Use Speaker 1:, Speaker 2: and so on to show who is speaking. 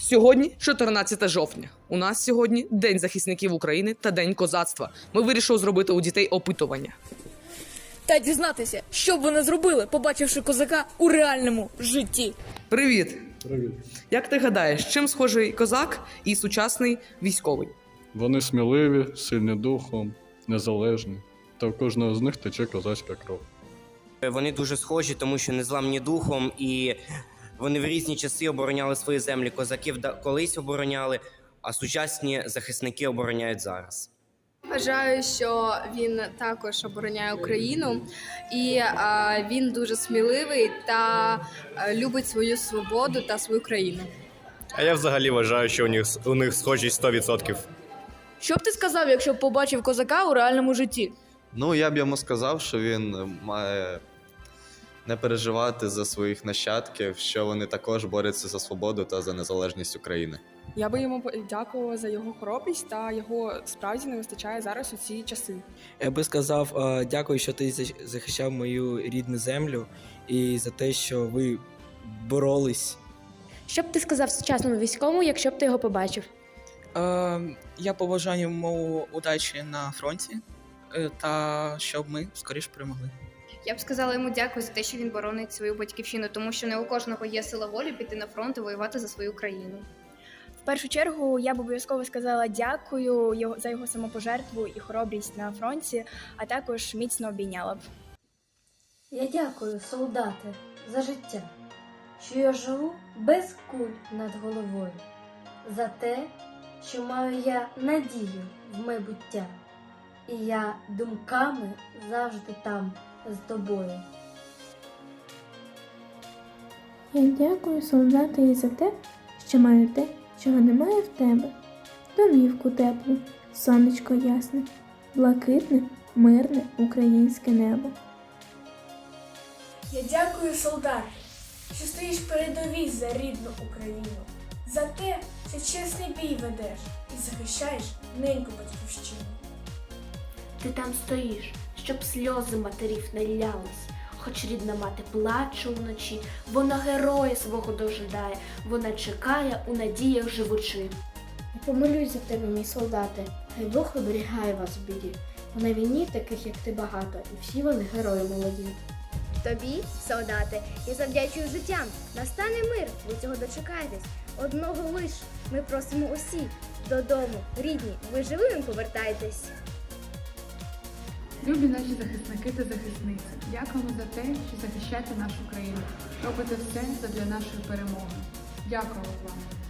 Speaker 1: Сьогодні 14 жовтня. У нас сьогодні День захисників України та День козацтва. Ми вирішили зробити у дітей опитування.
Speaker 2: Та дізнатися, що б вони зробили, побачивши козака у реальному житті.
Speaker 1: Привіт!
Speaker 3: Привіт.
Speaker 1: Як ти гадаєш, чим схожий козак і сучасний військовий?
Speaker 3: Вони сміливі, сильні духом, незалежні. Та в кожного з них тече козацька кров.
Speaker 4: Вони дуже схожі, тому що незламні духом, і вони в різні часи обороняли свої землі. Козаків колись обороняли, а сучасні захисники обороняють зараз.
Speaker 5: Вважаю, що він також обороняє Україну, і е, він дуже сміливий та е, любить свою свободу та свою країну.
Speaker 6: А я взагалі вважаю, що у них, у них схожість 100%.
Speaker 2: Що б ти сказав, якщо б побачив козака у реальному житті?
Speaker 7: Ну, я б йому сказав, що він має не переживати за своїх нащадків, що вони також борються за свободу та за незалежність України.
Speaker 8: Я би йому дякувала за його хоробрість та його справді не вистачає зараз у ці часи.
Speaker 9: Я би сказав е, дякую, що ти захищав мою рідну землю і за те, що ви боролись.
Speaker 10: Що б ти сказав сучасному військовому, якщо б ти його побачив?
Speaker 11: Е, я побажаю йому удачі на фронті е, та щоб ми скоріш перемогли.
Speaker 12: Я б сказала йому дякую за те, що він боронить свою батьківщину, тому що не у кожного є сила волі піти на фронт і воювати за свою країну.
Speaker 13: В першу чергу я б обов'язково сказала дякую його за його самопожертву і хоробрість на фронті, а також міцно обійняла б.
Speaker 14: Я дякую, солдати, за життя, що я живу без куль над головою, за те, що маю я надію в майбуття, і я думками завжди там з тобою.
Speaker 10: Я дякую солдатові за те, що маю те, чого немає в тебе. Домівку теплу, сонечко ясне, блакитне, мирне українське небо.
Speaker 13: Я дякую, солдати, що стоїш передовій за рідну Україну, за те, що чесний бій ведеш і захищаєш неньку батьківщину.
Speaker 15: Ти там стоїш, щоб сльози матерів не лялись. Хоч рідна мати плаче вночі, вона героя свого дожидає, вона чекає у надіях живучи.
Speaker 10: Я помолюсь за тебе, мій солдати, хай Бог оберігає вас в біді. Бо на війні таких, як ти, багато, і всі вони герої молоді.
Speaker 12: Тобі, солдати, я завдячую життям. Настане мир, ви цього дочекаєтесь. Одного лиш ми просимо усі додому, рідні, ви живими повертайтесь.
Speaker 8: Любі наші захисники та захисниці, дякуємо за те, що захищаєте нашу країну. Робите все для нашої перемоги. Дякую вам.